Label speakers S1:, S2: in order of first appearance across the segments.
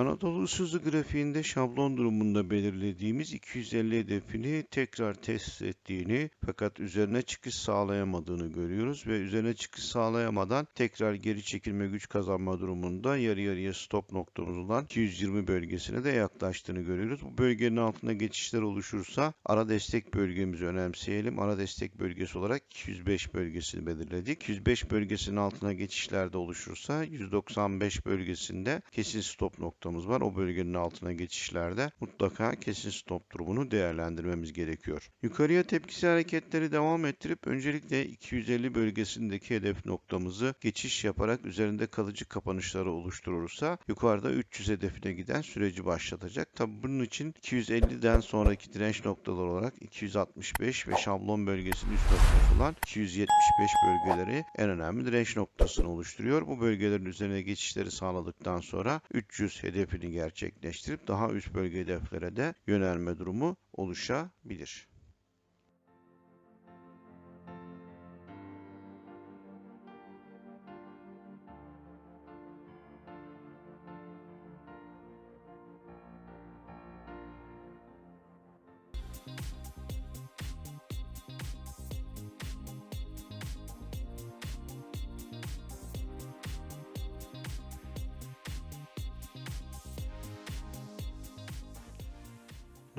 S1: Anadolu Hızlı grafiğinde şablon durumunda belirlediğimiz 250 hedefini tekrar test ettiğini fakat üzerine çıkış sağlayamadığını görüyoruz ve üzerine çıkış sağlayamadan tekrar geri çekilme güç kazanma durumunda yarı yarıya stop noktamız olan 220 bölgesine de yaklaştığını görüyoruz. Bu bölgenin altında geçişler oluşursa ara destek bölgemizi önemseyelim. Ara destek bölgesi olarak 205 bölgesini belirledik. 205 bölgesinin altına geçişlerde oluşursa 195 bölgesinde kesin stop noktamız var. O bölgenin altına geçişlerde mutlaka kesin stop durumunu değerlendirmemiz gerekiyor. Yukarıya tepkisi hareketleri devam ettirip öncelikle 250 bölgesindeki hedef noktamızı geçiş yaparak üzerinde kalıcı kapanışları oluşturursa yukarıda 300 hedefine giden süreci başlatacak. Tabi bunun için 250'den sonraki direnç noktaları olarak 265 ve şablon bölgesinin üst noktası olan 275 bölgeleri en önemli direnç noktasını oluşturuyor. Bu bölgelerin üzerine geçişleri sağladıktan sonra 300 hedefini gerçekleştirip daha üst bölge hedeflere de yönelme durumu oluşabilir.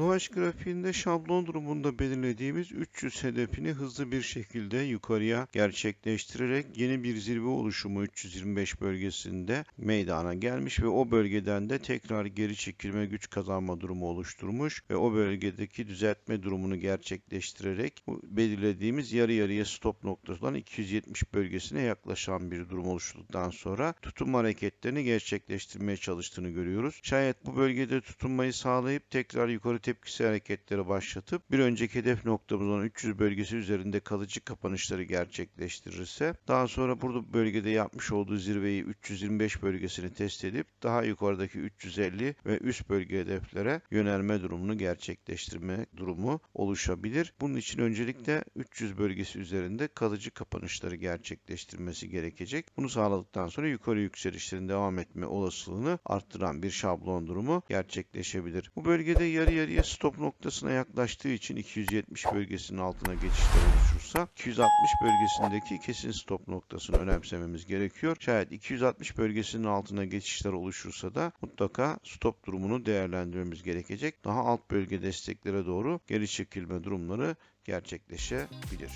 S1: Doğaç grafiğinde şablon durumunda belirlediğimiz 300 hedefini hızlı bir şekilde yukarıya gerçekleştirerek yeni bir zirve oluşumu 325 bölgesinde meydana gelmiş ve o bölgeden de tekrar geri çekilme güç kazanma durumu oluşturmuş ve o bölgedeki düzeltme durumunu gerçekleştirerek belirlediğimiz yarı yarıya stop noktası olan 270 bölgesine yaklaşan bir durum oluşturduktan sonra tutunma hareketlerini gerçekleştirmeye çalıştığını görüyoruz. Şayet bu bölgede tutunmayı sağlayıp tekrar yukarı tepkisi hareketleri başlatıp bir önceki hedef noktamız olan 300 bölgesi üzerinde kalıcı kapanışları gerçekleştirirse daha sonra burada bölgede yapmış olduğu zirveyi 325 bölgesini test edip daha yukarıdaki 350 ve üst bölge hedeflere yönelme durumunu gerçekleştirme durumu oluşabilir. Bunun için öncelikle 300 bölgesi üzerinde kalıcı kapanışları gerçekleştirmesi gerekecek. Bunu sağladıktan sonra yukarı yükselişlerin devam etme olasılığını arttıran bir şablon durumu gerçekleşebilir. Bu bölgede yarı yarıya stop noktasına yaklaştığı için 270 bölgesinin altına geçişler oluşursa 260 bölgesindeki kesin stop noktasını önemsememiz gerekiyor. Şayet 260 bölgesinin altına geçişler oluşursa da mutlaka stop durumunu değerlendirmemiz gerekecek. Daha alt bölge desteklere doğru geri çekilme durumları gerçekleşebilir.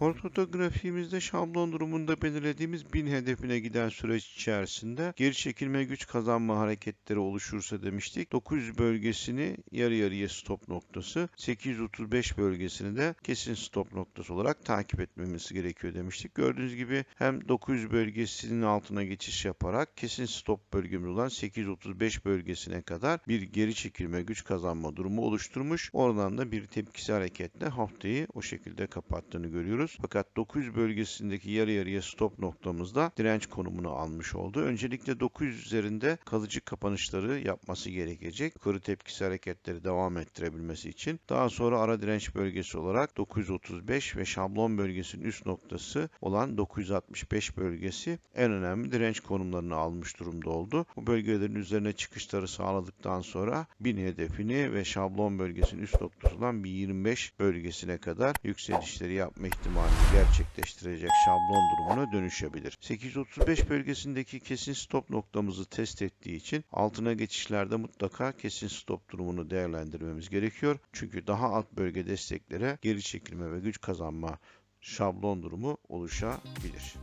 S1: Ortografiğimizde şablon durumunda belirlediğimiz 1000 hedefine giden süreç içerisinde geri çekilme güç kazanma hareketleri oluşursa demiştik. 900 bölgesini yarı yarıya stop noktası, 835 bölgesini de kesin stop noktası olarak takip etmemiz gerekiyor demiştik. Gördüğünüz gibi hem 900 bölgesinin altına geçiş yaparak kesin stop bölgemiz olan 835 bölgesine kadar bir geri çekilme güç kazanma durumu oluşturmuş. Oradan da bir tepkisi hareketle haftayı o şekilde kapattığını görüyoruz. Fakat 900 bölgesindeki yarı yarıya stop noktamızda direnç konumunu almış oldu. Öncelikle 900 üzerinde kalıcı kapanışları yapması gerekecek. Yukarı tepkisi hareketleri devam ettirebilmesi için. Daha sonra ara direnç bölgesi olarak 935 ve şablon bölgesinin üst noktası olan 965 bölgesi en önemli direnç konumlarını almış durumda oldu. Bu bölgelerin üzerine çıkışları sağladıktan sonra 1000 hedefini ve şablon bölgesinin üst noktası olan 1025 bölgesine kadar yükselişleri yapma ihtimali gerçekleştirecek şablon durumuna dönüşebilir. 835 bölgesindeki kesin stop noktamızı test ettiği için altına geçişlerde mutlaka kesin stop durumunu değerlendirmemiz gerekiyor. Çünkü daha alt bölge desteklere geri çekilme ve güç kazanma şablon durumu oluşabilir.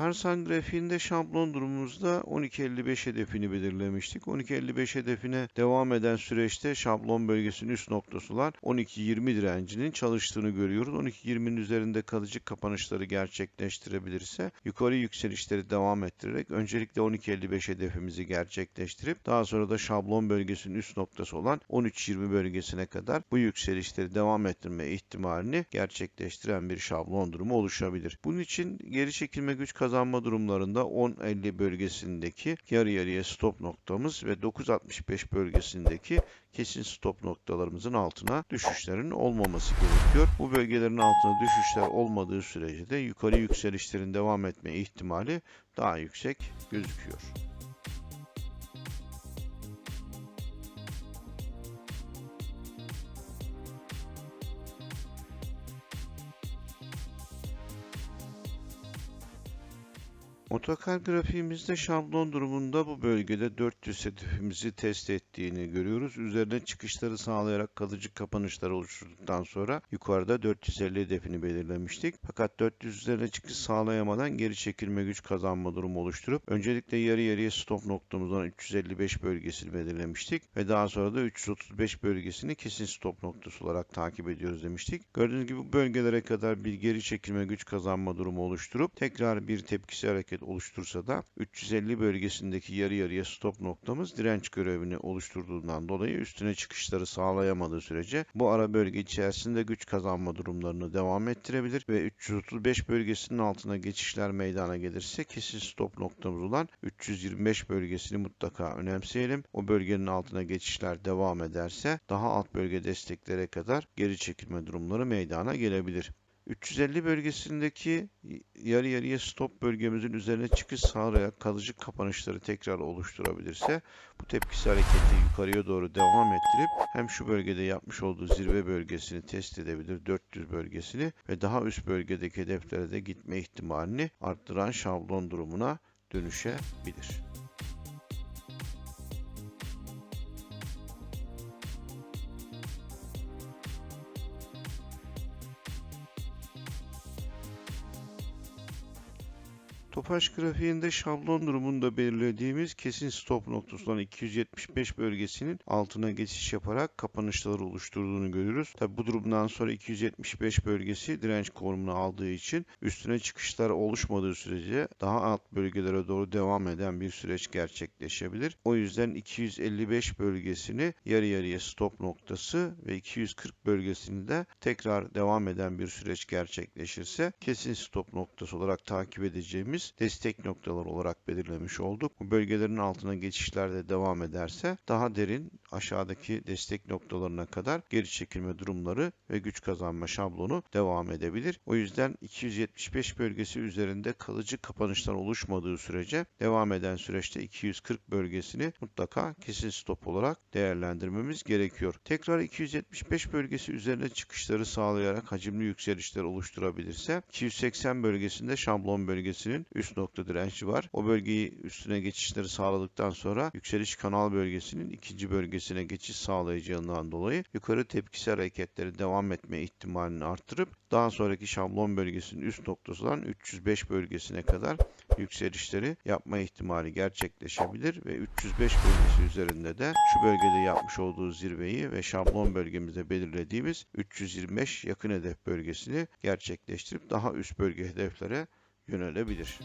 S1: Karsan grafiğinde şablon durumumuzda 12.55 hedefini belirlemiştik. 12.55 hedefine devam eden süreçte şablon bölgesinin üst noktası olan 12.20 direncinin çalıştığını görüyoruz. 12.20'nin üzerinde kalıcı kapanışları gerçekleştirebilirse yukarı yükselişleri devam ettirerek öncelikle 12.55 hedefimizi gerçekleştirip daha sonra da şablon bölgesinin üst noktası olan 13.20 bölgesine kadar bu yükselişleri devam ettirme ihtimalini gerçekleştiren bir şablon durumu oluşabilir. Bunun için geri çekilme güç kazanma durumlarında 10.50 bölgesindeki yarı yarıya stop noktamız ve 9.65 bölgesindeki kesin stop noktalarımızın altına düşüşlerin olmaması gerekiyor. Bu bölgelerin altına düşüşler olmadığı sürece de yukarı yükselişlerin devam etme ihtimali daha yüksek gözüküyor. Otokar grafiğimizde şablon durumunda bu bölgede 400 hedefimizi test ettiğini görüyoruz. Üzerine çıkışları sağlayarak kalıcı kapanışlar oluşturduktan sonra yukarıda 450 hedefini belirlemiştik. Fakat 400 üzerine çıkış sağlayamadan geri çekilme güç kazanma durumu oluşturup öncelikle yarı yarıya stop noktamızdan 355 bölgesini belirlemiştik ve daha sonra da 335 bölgesini kesin stop noktası olarak takip ediyoruz demiştik. Gördüğünüz gibi bu bölgelere kadar bir geri çekilme güç kazanma durumu oluşturup tekrar bir tepkisi hareket oluştursa da 350 bölgesindeki yarı yarıya stop noktamız direnç görevini oluşturduğundan dolayı üstüne çıkışları sağlayamadığı sürece bu ara bölge içerisinde güç kazanma durumlarını devam ettirebilir ve 335 bölgesinin altına geçişler meydana gelirse kesin stop noktamız olan 325 bölgesini mutlaka önemseyelim. O bölgenin altına geçişler devam ederse daha alt bölge desteklere kadar geri çekilme durumları meydana gelebilir. 350 bölgesindeki yarı yarıya stop bölgemizin üzerine çıkış sağlayarak kalıcı kapanışları tekrar oluşturabilirse bu tepkisi hareketi yukarıya doğru devam ettirip hem şu bölgede yapmış olduğu zirve bölgesini test edebilir 400 bölgesini ve daha üst bölgedeki hedeflere de gitme ihtimalini arttıran şablon durumuna dönüşebilir. Topaç grafiğinde şablon durumunda belirlediğimiz kesin stop noktası olan 275 bölgesinin altına geçiş yaparak kapanışları oluşturduğunu görüyoruz. Tabi bu durumdan sonra 275 bölgesi direnç konumunu aldığı için üstüne çıkışlar oluşmadığı sürece daha alt bölgelere doğru devam eden bir süreç gerçekleşebilir. O yüzden 255 bölgesini yarı yarıya stop noktası ve 240 bölgesini de tekrar devam eden bir süreç gerçekleşirse kesin stop noktası olarak takip edeceğimiz destek noktaları olarak belirlemiş olduk. Bu bölgelerin altına geçişler de devam ederse daha derin aşağıdaki destek noktalarına kadar geri çekilme durumları ve güç kazanma şablonu devam edebilir. O yüzden 275 bölgesi üzerinde kalıcı kapanışlar oluşmadığı sürece devam eden süreçte 240 bölgesini mutlaka kesin stop olarak değerlendirmemiz gerekiyor. Tekrar 275 bölgesi üzerine çıkışları sağlayarak hacimli yükselişler oluşturabilirse 280 bölgesinde şablon bölgesinin üst nokta direnci var. O bölgeyi üstüne geçişleri sağladıktan sonra yükseliş kanal bölgesinin ikinci bölgesine geçiş sağlayacağından dolayı yukarı tepkisi hareketleri devam etme ihtimalini arttırıp daha sonraki şablon bölgesinin üst noktası olan 305 bölgesine kadar yükselişleri yapma ihtimali gerçekleşebilir ve 305 bölgesi üzerinde de şu bölgede yapmış olduğu zirveyi ve şablon bölgemizde belirlediğimiz 325 yakın hedef bölgesini gerçekleştirip daha üst bölge hedeflere yönelebilir.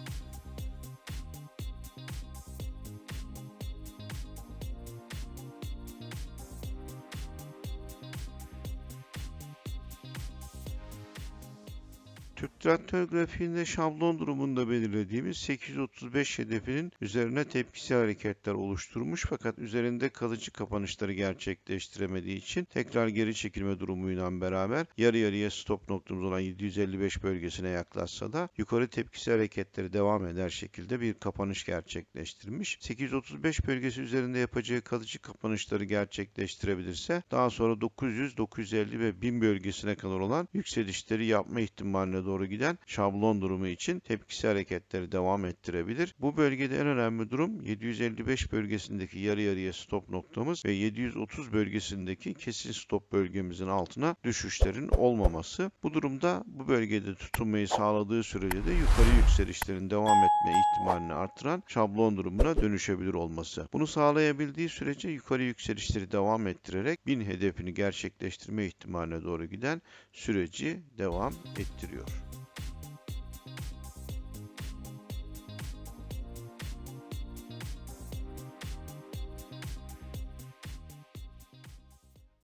S1: Türk traktör şablon durumunda belirlediğimiz 835 hedefinin üzerine tepkisi hareketler oluşturmuş fakat üzerinde kalıcı kapanışları gerçekleştiremediği için tekrar geri çekilme durumuyla beraber yarı yarıya stop noktamız olan 755 bölgesine yaklaşsa da yukarı tepkisi hareketleri devam eder şekilde bir kapanış gerçekleştirmiş. 835 bölgesi üzerinde yapacağı kalıcı kapanışları gerçekleştirebilirse daha sonra 900, 950 ve 1000 bölgesine kadar olan yükselişleri yapma ihtimaline doğru giden şablon durumu için tepkisi hareketleri devam ettirebilir. Bu bölgede en önemli durum 755 bölgesindeki yarı yarıya stop noktamız ve 730 bölgesindeki kesin stop bölgemizin altına düşüşlerin olmaması. Bu durumda bu bölgede tutunmayı sağladığı sürece de yukarı yükselişlerin devam etme ihtimalini artıran şablon durumuna dönüşebilir olması. Bunu sağlayabildiği sürece yukarı yükselişleri devam ettirerek 1000 hedefini gerçekleştirme ihtimaline doğru giden süreci devam ettiriyor.